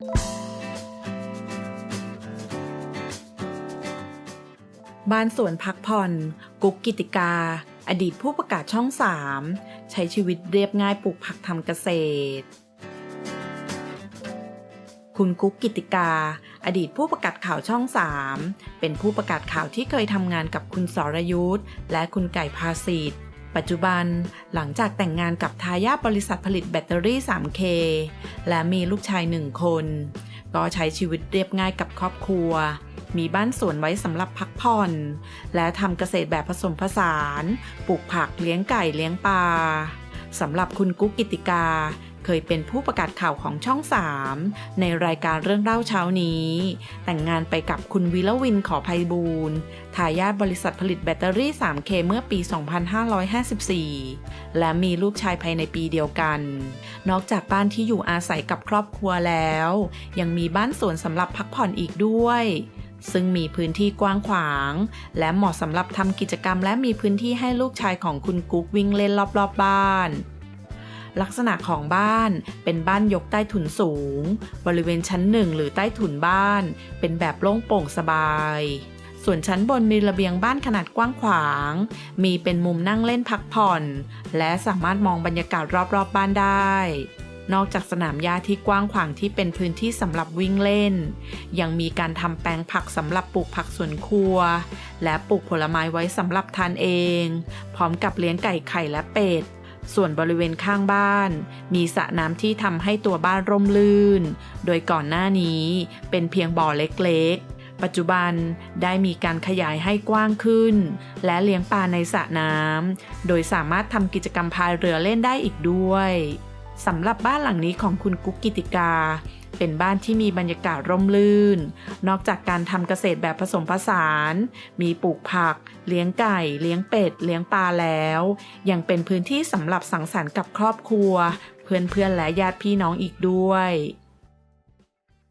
บ้านสวนพักผ่อน กุ๊กกิติกา อดีตผู้ประกาศช่องสามใช้ชีวิตเรียบง่ายปลูกผักทำเกษตร คุณกุ๊กกิติกา อดีตผู้ประกาศข่าวช่องสามเป็นผู้ประกาศข่าวที่เคยทำงานกับคุณสรยุทธ์และคุณไก่พาสิทธิ์ ปัจจุบันหลังจากแต่งงานกับทายาทบริษัทผลิตแบตเตอรี่ 3K และมีลูกชายหนึ่งคน ก็ใช้ชีวิตเรียบง่ายกับครอบครัว มีบ้านสวนไว้สำหรับพักผ่อน และทำเกษตรแบบผสมผสาน ปลูกผักเลี้ยงไก่เลี้ยงปลาสำหรับคุณกุ๊กกิติกา เคยเป็นผู้ประกาศข่าวของช่อง 3 ในรายการเรื่องเล่าเช้านี้ แต่งงานไปกับคุณวิลวินขอภัยบูรณ์ทายาทบริษัทผลิตแบตเตอรี่ 3K เมื่อปี 2554 และมีลูกชายภายในปีเดียวกัน นอกจากบ้านที่อยู่อาศัยกับครอบครัวแล้ว ยังมีบ้านสวนสำหรับพักผ่อนอีกด้วยซึ่งมีพื้นที่กว้างขวาง และเหมาะสำหรับทำกิจกรรมและมีพื้นที่ให้ลูกชายของคุณกุ๊กวิ่งเล่นรอบๆบบ้าน ลักษณะของบ้านเป็นบ้านยกใต้ถุนสูง บริเวณชั้นหนึ่งหรือใต้ถุนบ้าน เป็นแบบโล่งโปร่งสบาย ส่วนชั้นบนมีระเบียงบ้านขนาดกว้างขวาง มีเป็นมุมนั่งเล่นพักผ่อน และสามารถมองบรรยากาศรอบๆบบ้านได้ นอกจากสนามหญ้าที่กว้างขวางที่เป็นพื้นที่สำหรับวิ่งเล่น ยังมีการทำแปลงผักสำหรับปลูกผักสวนครัว และปลูกผลไม้ไว้สำหรับทานเอง พร้อมกับเลี้ยงไก่ไข่และเป็ด ส่วนบริเวณข้างบ้าน มีสระน้ำที่ทำให้ตัวบ้านร่มรื่น โดยก่อนหน้านี้เป็นเพียงบ่อเล็กๆ ปัจจุบันได้มีการขยายให้กว้างขึ้น และเลี้ยงปลาในสระน้ำ โดยสามารถทำกิจกรรมพายเรือเล่นได้อีกด้วย สำหรับบ้านหลังนี้ของคุณกุ๊กกิติกา เป็นบ้านที่มีบรรยากาศร่มรื่น นอกจากการทำเกษตรแบบผสมผสาน มีปลูกผัก เลี้ยงไก่ เลี้ยงเป็ด เลี้ยงปลาแล้ว ยังเป็นพื้นที่สำหรับสังสรรค์กับครอบครัว เพื่อนๆและญาติพี่น้องอีกด้วย